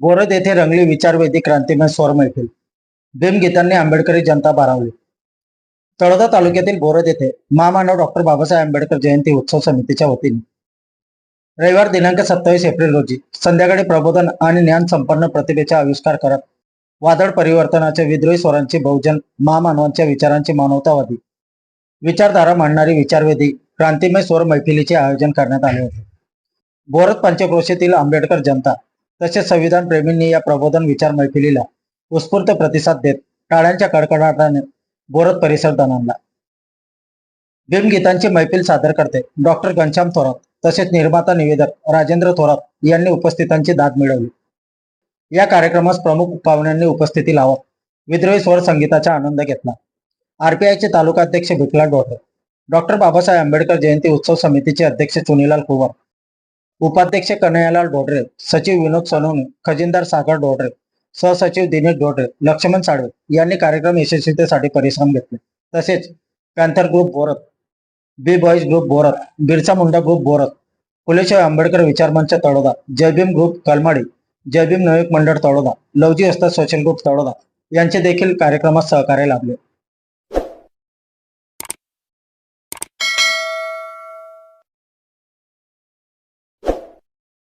बोरद येथे रंगली विचारवेदी क्रांतिमय स्वर मैफिल. भीमगीतांनी आंबेडकरी जनता भारावली तळोदा तालुक्यातील बोरद येथे महामानव डॉक्टर बाबासाहेब आंबेडकर जयंती उत्सव समितीच्या वतीने. रविवार दिनांक सत्तावीस एप्रिल रोजी संध्याकाळी प्रबोधन आणि ज्ञान संपन्न प्रतिभेचा आविष्कार करत वादळ परिवर्तनाच्या विद्रोही स्वरांची बहुजन महामानवांच्या विचारांची मानवतावादी विचारधारा मांडणारी विचारवेदी क्रांतिमय स्वर मैफिलीचे आयोजन करण्यात आले होते. बोरद पंचक्रोशीतील आंबेडकर जनता तसेच संविधान प्रेमींनी या प्रबोधन विचार मैफिलीला उत्स्फूर्त प्रतिसाद देत टाळ्यांच्या कडकडाटाने बोरत परिसर दणाणला. भीमगीतांची मैफिल सादर करते डॉक्टर घनश्याम थोरात. तसेच निर्माता निवेदक राजेंद्र थोरात यांनी उपस्थितांची दाद मिळवली. या कार्यक्रमास प्रमुख पाहुण्यांनी उपस्थिती लावत विद्रोही स्वर संगीताचा आनंद घेतला. आरपीआयचे तालुकाध्यक्ष भिकला डोटरे डॉक्टर बाबासाहेब आंबेडकर जयंती उत्सव समितीचे अध्यक्ष चुनीलाल कुवर. उपाध्यक्ष कन्हैयालाल डोडरे सचिव विनोद सोनवणे खजिनदार सागर डोडरे सहसचिव दिनेश डोडरे लक्ष्मण साळवे यांनी कार्यक्रम यशस्वीतेसाठी परिश्रम घेतले. तसेच panther group बोरत B boys group बोरत Birsa Munda group बोरत फुलेशाह आंबेडकर विचारमंच तळोदा जयभीम ग्रुप कलमाडी जयभीम नायक मंडळ तळोदा लवजी वस्ताद सोशल ग्रुप तळोदा यांचे देखील कार्यक्रमात सहकार्य लाभले.